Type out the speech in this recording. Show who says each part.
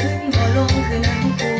Speaker 1: ขึ้นบ่ลงคือนั้นกู